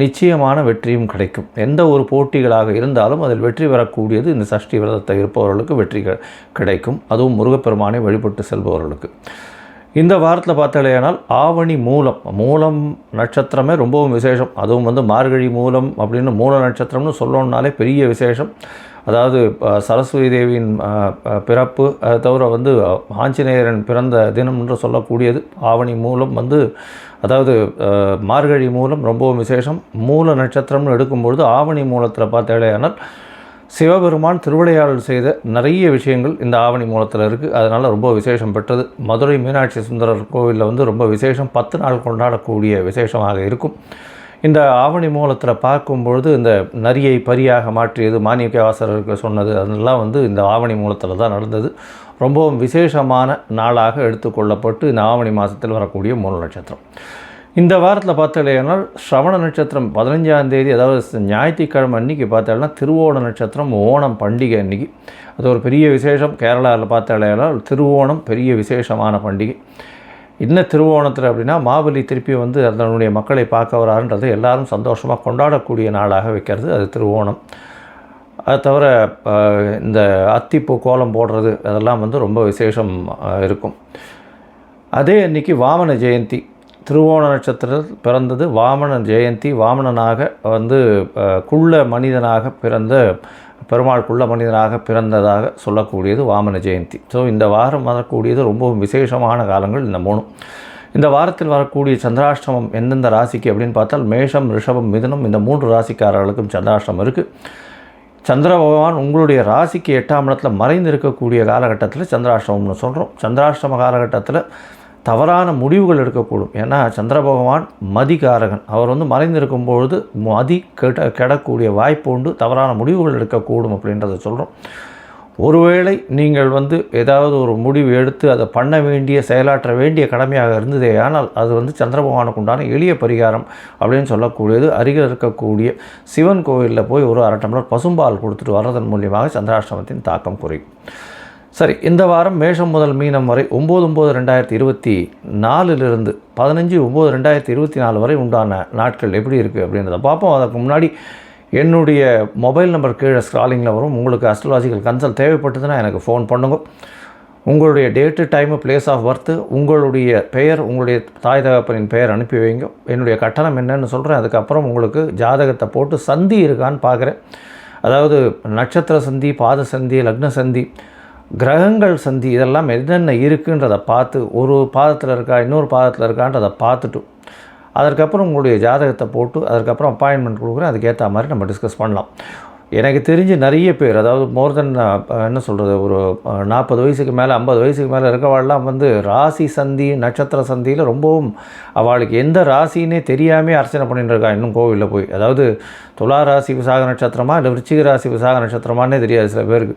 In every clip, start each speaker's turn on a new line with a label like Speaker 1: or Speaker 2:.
Speaker 1: நிச்சயமான வெற்றியும் கிடைக்கும். எந்த ஒரு போட்டிகளாக இருந்தாலும் அதில் வெற்றி பெறக்கூடியது இந்த சஷ்டி விரதத்தை இருப்பவர்களுக்கு வெற்றி கிடைக்கும். அதுவும் முருகப்பெருமானை வழிபட்டு செல்பவர்களுக்கு. இந்த வாரத்தில் பார்த்தாலேயானால் ஆவணி மூலம் மூலம் நட்சத்திரமே ரொம்பவும் விசேஷம். அதுவும் வந்து மார்கழி மூலம் அப்படின்னு மூல நட்சத்திரம்னு சொல்லணுன்னாலே பெரிய விசேஷம். அதாவது சரஸ்வதி தேவியின் பிறப்பு அதை தவிர வந்து ஆஞ்சநேயரன் பிறந்த தினம் என்று சொல்லக்கூடியது ஆவணி மூலம் வந்து அதாவது மார்கழி மூலம் ரொம்பவும் விசேஷம். மூல நட்சத்திரம்னு எடுக்கும்பொழுது ஆவணி மூலத்தில் பார்த்தாலேயானால் சிவபெருமான் திருவிளையாடல் செய்த நிறைய விஷயங்கள் இந்த ஆவணி மூலத்தில் இருக்குது அதனால் ரொம்ப விசேஷம் பெற்றது. மதுரை மீனாட்சி சுந்தரர் கோவிலில் வந்து ரொம்ப விசேஷம். பத்து நாள் கொண்டாடக்கூடிய விசேஷமாக இருக்கும். இந்த ஆவணி மூலத்தில் பார்க்கும்பொழுது இந்த நரியை பரியாக மாற்றியது மாணிக்கவாசகருக்கு சொன்னது அதெல்லாம் வந்து இந்த ஆவணி மூலத்தில் தான் நடந்தது. ரொம்பவும் விசேஷமான நாளாக எடுத்துக்கொள்ளப்பட்டு இந்த ஆவணி மாதத்தில் வரக்கூடிய மூல நட்சத்திரம். இந்த வாரத்தில் பார்த்தாலேனால் ஸ்ரவண நட்சத்திரம் பதினஞ்சாம் தேதி அதாவது ஞாயிற்றுக்கிழமை அன்னைக்கு பார்த்தாலேனா திருவோண நட்சத்திரம் ஓணம் பண்டிகை அன்றைக்கி அது ஒரு பெரிய விசேஷம். கேரளாவில் பார்த்தாலேனால் திருவோணம் பெரிய விசேஷமான பண்டிகை. என்ன திருவோணத்தில் அப்படின்னா மாபலி திருப்பி வந்து அதனுடைய மக்களை பார்க்க வராருன்றது எல்லாரும் சந்தோஷமாக கொண்டாடக்கூடிய நாளாக வைக்கிறது அது திருவோணம். அது தவிர இந்த அத்திப்பூ கோலம் போடுறது அதெல்லாம் வந்து ரொம்ப விசேஷம் இருக்கும். அதே அன்றைக்கி வாமன ஜெயந்தி திருவோண நட்சத்திரத்தில் பிறந்தது வாமன ஜெயந்தி. வாமனனாக வந்து குள்ள மனிதனாக பிறந்த பெருமாள் குள்ள மனிதனாக பிறந்ததாக சொல்லக்கூடியது வாமன ஜெயந்தி. ஸோ இந்த வாரம் வரக்கூடியது ரொம்பவும் விசேஷமான காலங்கள் இந்த மூணும். இந்த வாரத்தில் வரக்கூடிய சந்திராஷ்டமம் எந்தெந்த ராசிக்கு அப்படின்னு பார்த்தால் மேஷம் ரிஷபம் மிதனம் இந்த மூன்று ராசிக்காரர்களுக்கும் சந்திராஷ்டமம் இருக்குது சந்திர பகவான் உங்களுடைய ராசிக்கு எட்டாம் இடத்துல மறைந்து இருக்கக்கூடிய காலகட்டத்தில் சந்திராஷ்டமம்னு சொல்கிறோம் சந்திராஷ்டம காலகட்டத்தில் தவறான முடிவுகள் எடுக்கக்கூடும். ஏன்னா சந்திர பகவான் மதிகாரகன். அவர் வந்து மறைந்திருக்கும் பொழுது மதி கெட கெடக்கூடிய வாய்ப்பு உண்டு. தவறான முடிவுகள் எடுக்கக்கூடும் அப்படின்றத சொல்கிறோம் ஒருவேளை நீங்கள் வந்து ஏதாவது ஒரு முடிவு எடுத்து அதை பண்ண வேண்டிய செயலாற்ற வேண்டிய கடமையாக இருந்ததே ஆனால் அது வந்து சந்திர உண்டான எளிய பரிகாரம் அப்படின்னு சொல்லக்கூடியது. அருகில் இருக்கக்கூடிய சிவன் கோவிலில் போய் ஒரு அரை டம்ளர் பசும்பால் கொடுத்துட்டு வர்றதன் மூலியமாக சந்திராஷ்டமத்தின் தாக்கம் குறையும். சரி இந்த வாரம் மேஷம் முதல் மீனம் வரை ஒம்பது ஒம்பது ரெண்டாயிரத்தி இருபத்தி நாலுலேருந்து பதினஞ்சு ஒம்பது ரெண்டாயிரத்தி இருபத்தி நாலு வரை உண்டான நாட்கள் எப்படி இருக்குது அப்படின்றத பார்ப்போம். அதற்கு முன்னாடி என்னுடைய மொபைல் நம்பர் கீழே ஸ்க்ராலிங்கில் வரும். உங்களுக்கு அஸ்ட்ராலஜிக்கல் கன்சல்ட் தேவைப்பட்டதுன்னா எனக்கு ஃபோன் பண்ணுங்க. உங்களுடைய date time place of birth உங்களுடைய பெயர் உங்களுடைய தாய் தகப்பனின் பெயர் அனுப்பி வைங்க. என்னுடைய கட்டணம் என்னன்னு சொல்கிறேன் அதுக்கப்புறம் உங்களுக்கு ஜாதகத்தை போட்டு சந்தி இருக்கான்னு பார்க்குறேன். அதாவது நட்சத்திர சந்தி பாத சந்தி லக்ன சந்தி கிரகங்கள் சந்தி இதெல்லாம் என்னென்ன இருக்குன்றதை பார்த்து ஒரு பாதத்தில் இருக்கா இன்னொரு பாதத்தில் இருக்கான்றதை பார்த்துட்டு அதற்கப்புறம் உங்களுடைய ஜாதகத்தை போட்டு அதுக்கப்புறம் அப்பாயின்மெண்ட் கொடுக்குறேன் அதுக்கேற்ற மாதிரி நம்ம டிஸ்கஸ் பண்ணலாம். எனக்கு தெரிஞ்சு நிறைய பேர் அதாவது மோர் தென் என்ன சொல்கிறது ஒரு நாற்பது வயசுக்கு மேலே ஐம்பது வயசுக்கு மேலே இருக்கவாள்லாம் வந்து ராசி சந்தி நட்சத்திர சந்தியில் ரொம்பவும் அவளுக்கு எந்த ராசின்னே தெரியாமல் அர்ச்சனை பண்ணிட்டு இருக்கா இன்னும் கோவிலில் போய். அதாவது துலா ராசி விசாக நட்சத்திரமா இல்லை விருச்சிக ராசி விசாக நட்சத்திரமானே தெரியாது சில பேருக்கு.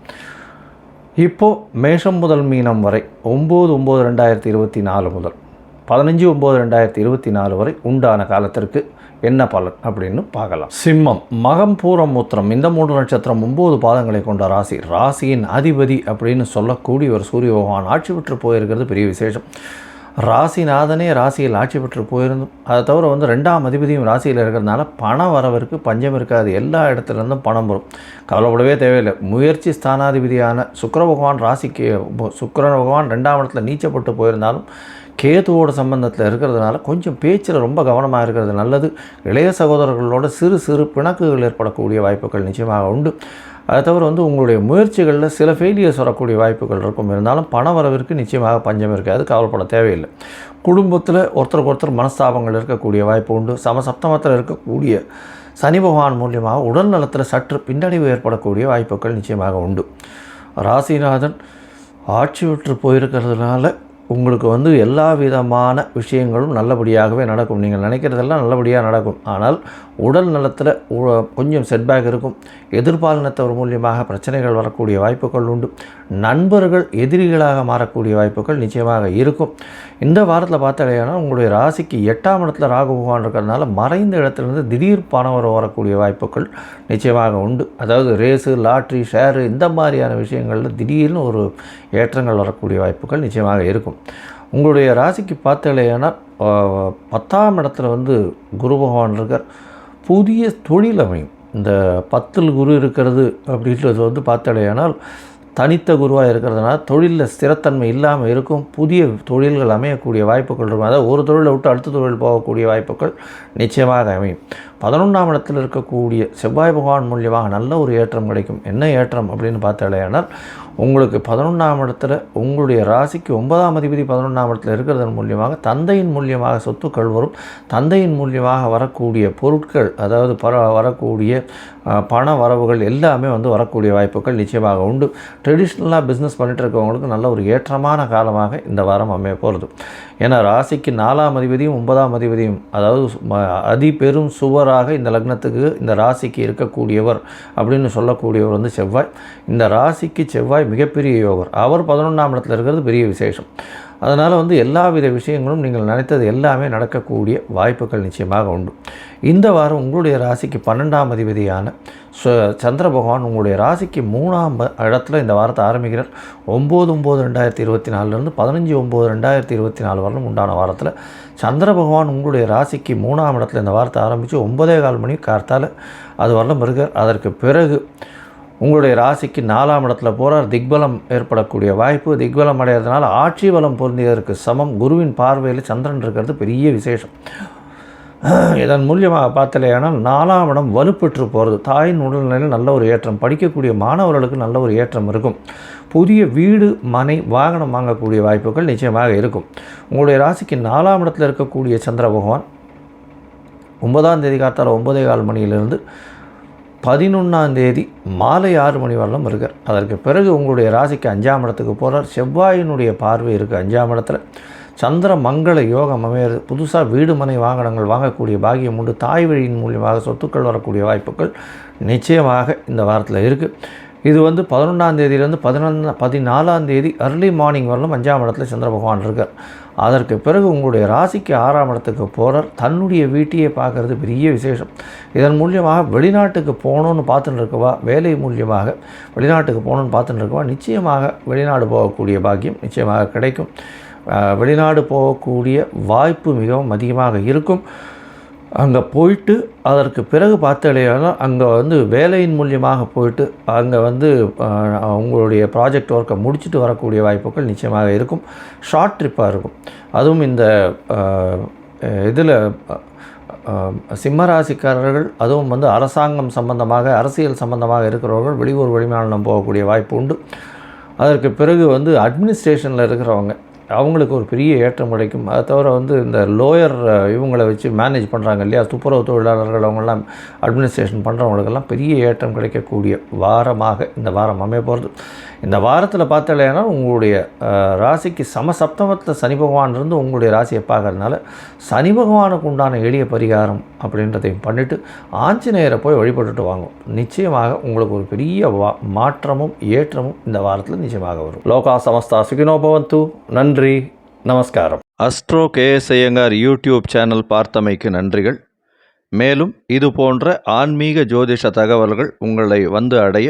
Speaker 1: இப்போது மேஷம் முதல் மீனம் வரை ஒம்பது ஒம்பது ரெண்டாயிரத்தி இருபத்தி நாலு முதல் பதினஞ்சு ஒம்பது ரெண்டாயிரத்தி இருபத்தி நாலு வரை உண்டான காலத்திற்கு என்ன பலன் அப்படின்னு பார்க்கலாம். சிம்மம் மகம் பூரம் மூத்திரம் இந்த மூன்று நட்சத்திரம் ஒம்பது பாதங்களை கொண்ட ராசி. ராசியின் அதிபதி அப்படின்னு சொல்லக்கூடிய ஒரு சூரிய பகவான் ஆட்சி பெற்று போயிருக்கிறது பெரிய விசேஷம். ராசிநாதனே ராசியில் ஆட்சி பெற்று போயிருந்தும். அதை தவிர வந்து ரெண்டாம் அதிபதியும் ராசியில் இருக்கிறதுனால பணம் வரவருக்கு பஞ்சம் இருக்காது. எல்லா இடத்துலேருந்தும் பணம் வரும். கவலைப்படவே தேவையில்லை. முயற்சி ஸ்தானாதிபதியான சுக்கர பகவான் ராசிக்கு சுக்கிர பகவான் ரெண்டாம் இடத்துல நீச்சப்பட்டு போயிருந்தாலும் கேதுவோட சம்பந்தத்தில் இருக்கிறதுனால கொஞ்சம் பேச்சில் ரொம்ப கவனமாக இருக்கிறது நல்லது. இளைய சகோதரர்களோட சிறு சிறு பிணக்குகள் ஏற்படக்கூடிய வாய்ப்புகள் நிச்சயமாக உண்டு. அதை தவிர வந்து உங்களுடைய முயற்சிகளில் சில ஃபெயிலியர்ஸ் வரக்கூடிய வாய்ப்புகள் இருக்கும். இருந்தாலும் பண வரவிற்கு நிச்சயமாக பஞ்சம் இருக்காது கவலைப்பட தேவையில்லை. குடும்பத்தில் ஒருத்தருக்கு ஒருத்தர் மனஸ்தாபங்கள் இருக்கக்கூடிய வாய்ப்பு உண்டு. சமசப்தமத்தில் இருக்கக்கூடிய சனி பகவான் மூலியமாக உடல் நலத்தில் சற்று பின்னடைவு ஏற்படக்கூடிய வாய்ப்புகள் நிச்சயமாக உண்டு. ராசிநாதன் ஆட்சி விட்டு போயிருக்கிறதுனால உங்களுக்கு வந்து எல்லா விதமான விஷயங்களும் நல்லபடியாகவே நடக்கும். நீங்கள் நினைக்கிறதெல்லாம் நல்லபடியாக நடக்கும். ஆனால் உடல் நலத்தில் கொஞ்சம் செட்பேக் இருக்கும். எதிர்பாலினத்தவர் மூலியமாக பிரச்சனைகள் வரக்கூடிய வாய்ப்புகள் உண்டு. நண்பர்கள் எதிரிகளாக மாறக்கூடிய வாய்ப்புகள் நிச்சயமாக இருக்கும். இந்த வாரத்தில் பார்த்தாலேனா உங்களுடைய ராசிக்கு எட்டாம் இடத்துல ராகு பகவான் இருக்கிறதுனால மறைந்த இடத்துலேருந்து திடீர் பணம் வர வரக்கூடிய வாய்ப்புகள் நிச்சயமாக உண்டு. அதாவது ரேஸு லாட்ரி ஷேரு இந்த மாதிரியான விஷயங்களில் திடீர்னு ஒரு ஏற்றங்கள் வரக்கூடிய வாய்ப்புகள் நிச்சயமாக இருக்கும். உங்களுடைய ராசிக்கு பார்த்தாலேனா பத்தாம் இடத்துல வந்து குரு பகவான் இருக்கார். புதிய தொழில் அமையும். இந்த பத்தில் குரு இருக்கிறது அப்படின்றது வந்து பார்த்தாலேயானால் தனித்த குருவாக இருக்கிறதுனால தொழிலில் ஸ்திரத்தன்மை இல்லாமல் இருக்கும். புதிய தொழில்கள் அமையக்கூடிய வாய்ப்புகள் இருக்கும். அதாவது ஒரு தொழிலை விட்டு அடுத்த தொழில் போகக்கூடிய வாய்ப்புகள் நிச்சயமாக அமையும். பதினொன்றாம் இடத்தில் இருக்கக்கூடிய செவ்வாய் பகவான் மூலியமாக நல்ல ஒரு ஏற்றம் கிடைக்கும். என்ன ஏற்றம் அப்படின்னு பார்த்தாலேயானால் உங்களுக்கு பதினொன்றாம் இடத்துல உங்களுடைய ராசிக்கு ஒன்பதாம் அதிபதி பதினொன்றாம் இடத்துல இருக்கிறதன் மூலியமாக தந்தையின் மூலியமாக சொத்துக்கள் வரும். தந்தையின் மூலியமாக வரக்கூடிய பொருட்கள் அதாவது பர வரக்கூடிய பண வரவுகள் எல்லாமே வந்து வரக்கூடிய வாய்ப்புகள் நிச்சயமாக உண்டு. ட்ரெடிஷ்னலாக பிஸ்னஸ் பண்ணிகிட்டு இருக்கவங்களுக்கு நல்ல ஒரு ஏற்றமான காலமாக இந்த வாரம் அமைய போகிறது ஏன்னா ராசிக்கு நாலாம் அதிபதியும் ஒன்பதாம் அதிபதியும் அதாவது அதி பெரும் சுவராக இந்த லக்னத்துக்கு இந்த ராசிக்கு இருக்கக்கூடியவர் அப்படின்னு சொல்லக்கூடியவர் வந்து செவ்வாய். இந்த ராசிக்கு செவ்வாய் மிகப்பெரிய யோகர். அவர் பதினொன்றாம் இடத்துல இருக்கிறது பெரிய விசேஷம். அதனால் வந்து எல்லா வித விஷயங்களும் நீங்கள் நினைத்தது எல்லாமே நடக்கக்கூடிய வாய்ப்புகள் நிச்சயமாக உண்டு. இந்த வாரம் உங்களுடைய ராசிக்கு பன்னெண்டாம் அதிபதியான ச சந்திர பகவான் உங்களுடைய ராசிக்கு மூணாம் இடத்துல இந்த வாரத்தை ஆரம்பிக்கிறார். ஒம்பது ஒம்பது ரெண்டாயிரத்தி இருபத்தி நாலுலேருந்து பதினஞ்சு ஒம்பது ரெண்டாயிரத்தி இருபத்தி நாலு வரலும் உண்டான வாரத்தில் சந்திர பகவான் உங்களுடைய ராசிக்கு மூணாம் இடத்துல இந்த வாரத்தை ஆரம்பித்து ஒன்பதே கால் மணி கார்த்தால் அது வரலும் இருக்கார். அதற்கு பிறகு உங்களுடைய ராசிக்கு நாலாம் இடத்துல போகிறார் திக்பலம் ஏற்படக்கூடிய வாய்ப்பு திக்பலம் அடைகிறதுனால ஆட்சி பலம் பொருந்தியதற்கு சமம். குருவின் பார்வையில் சந்திரன் இருக்கிறது பெரிய விசேஷம். இதன் மூலியமாக பார்த்தலையானால் நாலாம் இடம் வலுப்பெற்று போகிறது தாயின் உடல்நிலையில் நல்ல ஒரு ஏற்றம் படிக்கக்கூடிய மாணவர்களுக்கு நல்ல ஒரு ஏற்றம் இருக்கும். புதிய வீடு மனை வாகனம் வாங்கக்கூடிய வாய்ப்புகள் நிச்சயமாக இருக்கும். உங்களுடைய ராசிக்கு நாலாம் இடத்துல இருக்கக்கூடிய சந்திர பகவான் ஒன்பதாம் தேதி காத்தால் ஒன்பதே கால் மணியிலிருந்து பதினொன்றாம் தேதி மாலை ஆறு மணி வரலும் இருக்கார் அதற்கு பிறகு உங்களுடைய ராசிக்கு அஞ்சாம் இடத்துக்கு போகிறார் செவ்வாயினுடைய பார்வை இருக்குது அஞ்சாம் இடத்துல. சந்திர மங்கள யோகம் அமையிறது. புதுசாக வீடு மனை வாகனங்கள் வாங்கக்கூடிய பாகியம் உண்டு. தாய் வழியின் மூலியமாக சொத்துக்கள் வரக்கூடிய வாய்ப்புகள் நிச்சயமாக இந்த வாரத்தில் இருக்குது இது வந்து பதினொன்றாம் தேதியிலேருந்து பதினொன்று பதினாலாம் தேதி அர்லி மார்னிங் வரலும் அஞ்சாம் இடத்துல சந்திர பகவான் இருக்கார். அதற்கு பிறகு உங்களுடைய ராசிக்கு ஆறாம் இடத்துக்கு போகிறார் தன்னுடைய வீட்டையே பார்க்குறது பெரிய விசேஷம். இதன் மூலியமாக வெளிநாட்டுக்கு போகணுன்னு பார்த்துட்டு இருக்கவா வேலை மூலியமாக வெளிநாட்டுக்கு போகணுன்னு பார்த்துட்டு இருக்கவா நிச்சயமாக வெளிநாடு போகக்கூடிய பாக்கியம் நிச்சயமாக கிடைக்கும். வெளிநாடு போகக்கூடிய வாய்ப்பு மிகவும் அதிகமாக இருக்கும். அங்கே போயிட்டு அதற்கு பிறகு பார்த்தாலும் அங்கே வந்து வேலையின் மூலியமாக போயிட்டு அங்கே வந்து அவங்களுடைய உங்களுடைய ப்ராஜெக்ட் ஒர்க்கை முடிச்சுட்டு வரக்கூடிய வாய்ப்புகள் நிச்சயமாக இருக்கும். ஷார்ட் ட்ரிப்பாக இருக்கும். அதுவும் இந்த இதில் சிம்மராசிக்காரர்கள் அதுவும் வந்து அரசாங்கம் சம்பந்தமாக அரசியல் சம்பந்தமாக இருக்கிறவர்கள் வெளியூர் வெளிமாநிலம் போகக்கூடிய வாய்ப்பு உண்டு. அதற்கு பிறகு வந்து அட்மினிஸ்ட்ரேஷனில் இருக்கிறவங்க அவங்களுக்கு ஒரு பெரிய ஏற்றம் கிடைக்கும். அதை தவிர வந்து இந்த லோயர் இவங்களை வச்சு மேனேஜ் பண்ணுறாங்க இல்லையா? துப்புரவு தொழிலாளர்கள் அவங்கெல்லாம் அட்மினிஸ்ட்ரேஷன் பண்ணுறவங்களுக்கெல்லாம் பெரிய ஏற்றம் கிடைக்கக்கூடிய வாரமாக இந்த வாரம் அமைய போகிறது இந்த வாரத்தில் பார்த்தாலேனா உங்களுடைய ராசிக்கு சமசப்தமத்தில் சனி பகவான் இருந்து உங்களுடைய ராசியை பார்க்கறதுனால சனி பகவானுக்கு உண்டான எளிய பரிகாரம் அப்படின்றதையும் பண்ணிவிட்டு ஆஞ்சநேயரை போய் வழிபட்டுட்டு வாங்கும் நிச்சயமாக உங்களுக்கு ஒரு பெரிய வா மாற்றமும் ஏற்றமும் இந்த வாரத்தில் நிச்சயமாக வரும். லோகா சமஸ்தா சுகினோ பவந்து. நன்றி. நமஸ்காரம். Astro KS Iyengar YouTube channel பார்த்தமைக்கு நன்றிகள். மேலும் இது போன்ற ஆன்மீக ஜோதிஷ தகவல்கள் உங்களை வந்து அடைய